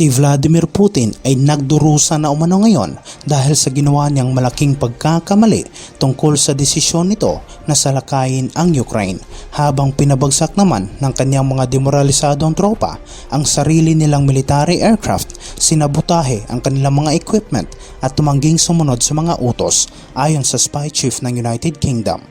Si Vladimir Putin ay nagdurusa na umano ngayon dahil sa ginawa niyang malaking pagkakamali tungkol sa desisyon nito na salakayin ang Ukraine habang pinabagsak naman ng kanyang mga demoralisadong tropa ang sarili nilang military aircraft, sinabutahe ang kanilang mga equipment at tumangging sumunod sa mga utos ayon sa spy chief ng United Kingdom.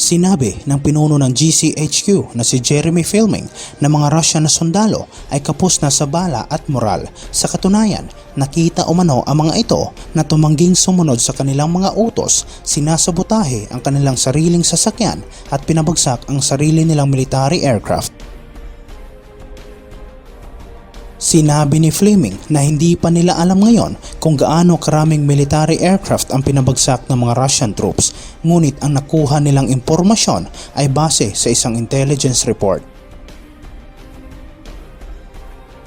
Sinabi ng pinuno ng GCHQ na si Jeremy Filming na mga Russian na sundalo ay kapos na sa bala at moral. Sa katunayan, nakita umano ang mga ito na tumangging sumunod sa kanilang mga utos, sinasabotahe ang kanilang sariling sasakyan at pinabagsak ang sarili nilang military aircraft. Sinabi ni Fleming na hindi pa nila alam ngayon kung gaano karaming military aircraft ang pinabagsak ng mga Russian troops, ngunit ang nakuha nilang impormasyon ay base sa isang intelligence report.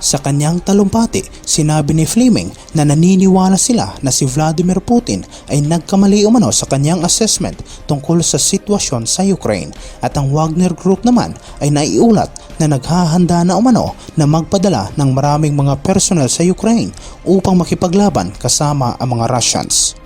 Sa kanyang talumpati, sinabi ni Fleming na naniniwala sila na si Vladimir Putin ay nagkamali umano sa kanyang assessment tungkol sa sitwasyon sa Ukraine at ang Wagner Group naman ay naiulat na naghahanda na umano na magpadala ng maraming mga personnel sa Ukraine upang makipaglaban kasama ang mga Russians.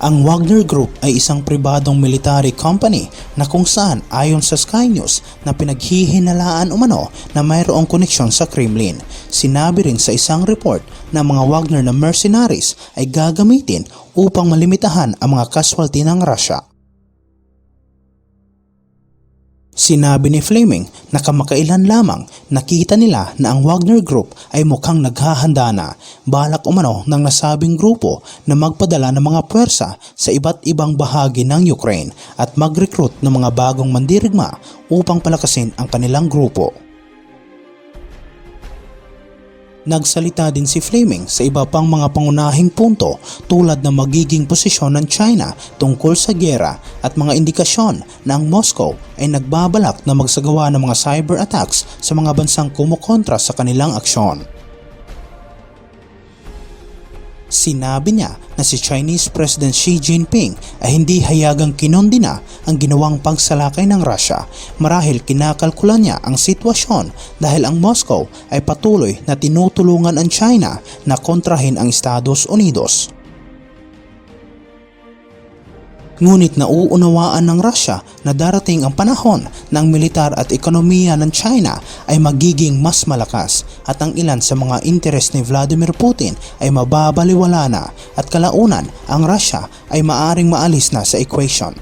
Ang Wagner Group ay isang pribadong military company na kung saan ayon sa Sky News na pinaghihinalaan umano na mayroong koneksyon sa Kremlin. Sinabi rin sa isang report na mga Wagner na mercenaries ay gagamitin upang malimitahan ang mga casualty ng Russia. Sinabi ni Fleming na kamakailan lamang nakita nila na ang Wagner Group ay mukhang naghahanda na balak umano ng nasabing grupo na magpadala ng mga puwersa sa iba't ibang bahagi ng Ukraine at mag-recruit ng mga bagong mandirigma upang palakasin ang kanilang grupo. Nagsalita din si Fleming sa iba pang mga pangunahing punto tulad ng magiging posisyon ng China tungkol sa gera at mga indikasyon na ang Moscow ay nagbabalak na magsagawa ng mga cyber attacks sa mga bansang kumukontra sa kanilang aksyon. Sinabi niya na si Chinese President Xi Jinping ay hindi hayagang kinondina ang ginawang pagsalakay ng Russia marahil kinakalkula niya ang sitwasyon dahil ang Moscow ay patuloy na tinutulungan ang China na kontrahin ang Estados Unidos. Ngunit nauunawaan ng Russia na darating ang panahon na militar at ekonomiya ng China ay magiging mas malakas at ang ilan sa mga interes ni Vladimir Putin ay mababaliwala na at kalaunan ang Russia ay maaring maalis na sa equation.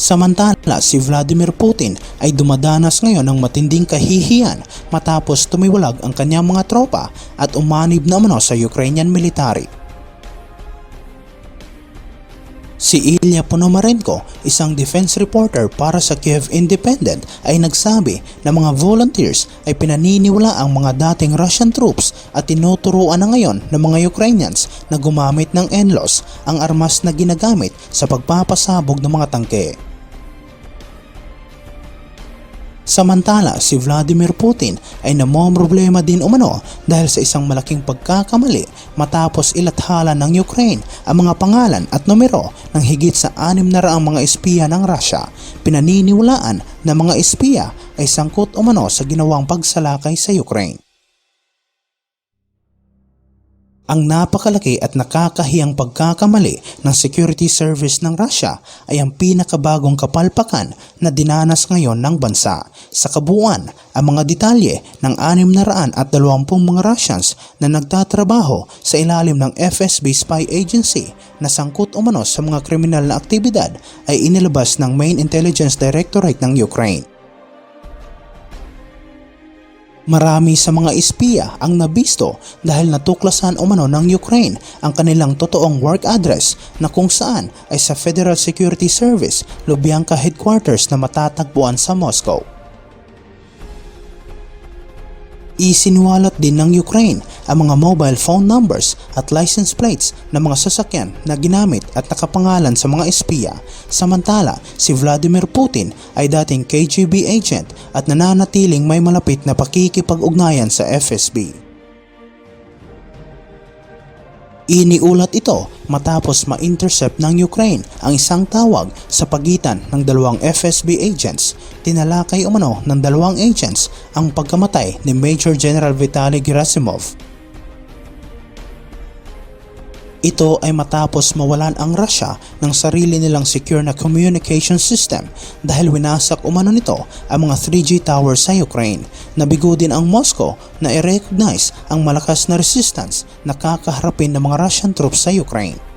Samantala si Vladimir Putin ay dumadanas ngayon ng matinding kahihiyan matapos tumiwalag ang kanyang mga tropa at umanib na umano sa Ukrainian military. Si Ilya Ponomarenko, isang defense reporter para sa Kiev Independent ay nagsabi na mga volunteers ay pinaniniwala ang mga dating Russian troops at tinuturuan na ngayon ng mga Ukrainians na gumamit ng NLOS, ang armas na ginagamit sa pagpapasabog ng mga tangke. Samantala, si Vladimir Putin ay namomroblema din umano dahil sa isang malaking pagkakamali matapos ilathala ng Ukraine ang mga pangalan at numero ng higit sa anim na raang mga espiya ng Russia. Pinaniniwalaan na mga espiya ay sangkot umano sa ginawang pagsalakay sa Ukraine. Ang napakalaki at nakakahiyang pagkakamali ng security service ng Russia ay ang pinakabagong kapalpakan na dinanas ngayon ng bansa. Sa kabuuan, ang mga detalye ng 620 mga Russians na nagtatrabaho sa ilalim ng FSB spy agency na sangkot umano sa mga kriminal na aktibidad ay inilabas ng Main Intelligence Directorate ng Ukraine. Marami sa mga espiya ang nabisto dahil natuklasan umano ng Ukraine ang kanilang totoong work address na kung saan ay sa Federal Security Service Lubyanka Headquarters na matatagpuan sa Moscow. Isinuwalat din ng Ukraine ang mga mobile phone numbers at license plates ng mga sasakyan na ginamit at nakapangalan sa mga espiya. Samantala, si Vladimir Putin ay dating KGB agent at nananatiling may malapit na pakikipag-ugnayan sa FSB. Iniulat ito matapos ma-intercept ng Ukraine ang isang tawag sa pagitan ng dalawang FSB agents. Tinalakay umano ng dalawang agents ang pagkamatay ni Major General Vitaly Gerasimov. Ito ay matapos mawalan ang Russia ng sarili nilang secure na communication system dahil winasak umano nito ang mga 3G towers sa Ukraine. Nabigo din ang Moscow na i-recognize ang malakas na resistance na kakaharapin ng mga Russian troops sa Ukraine.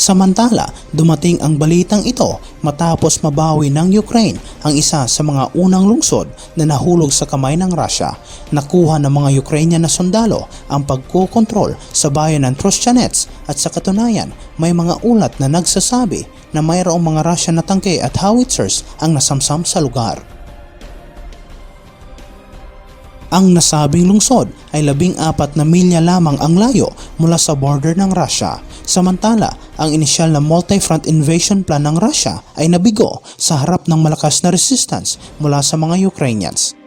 Samantala, dumating ang balitang ito matapos mabawi ng Ukraine ang isa sa mga unang lungsod na nahulog sa kamay ng Russia. Nakuha ng mga Ukrainian na sundalo ang pagkokontrol sa bayan ng Trostianets at sa katunayan may mga ulat na nagsasabi na mayroong mga Russian na tangke at howitzers ang nasamsam sa lugar. Ang nasabing lungsod ay labing apat na milya lamang ang layo mula sa border ng Russia. Samantala, ang inisyal na multi-front invasion plan ng Russia ay nabigo sa harap ng malakas na resistance mula sa mga Ukrainians.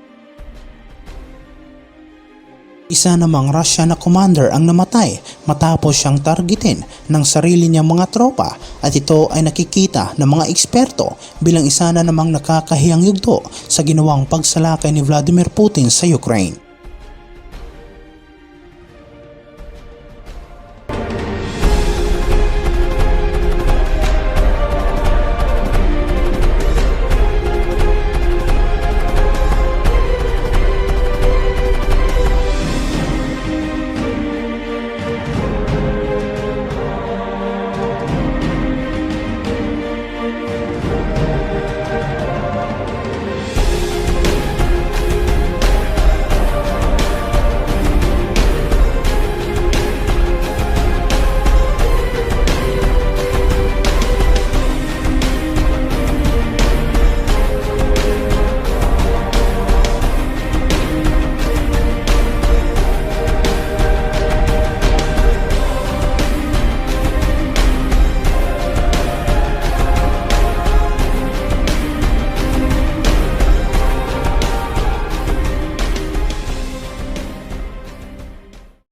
Isa namang Russia na commander ang namatay matapos siyang targetin ng sarili niyang mga tropa at ito ay nakikita ng mga eksperto bilang isa na namang nakakahiyang yugto sa ginawang pagsalakay ni Vladimir Putin sa Ukraine.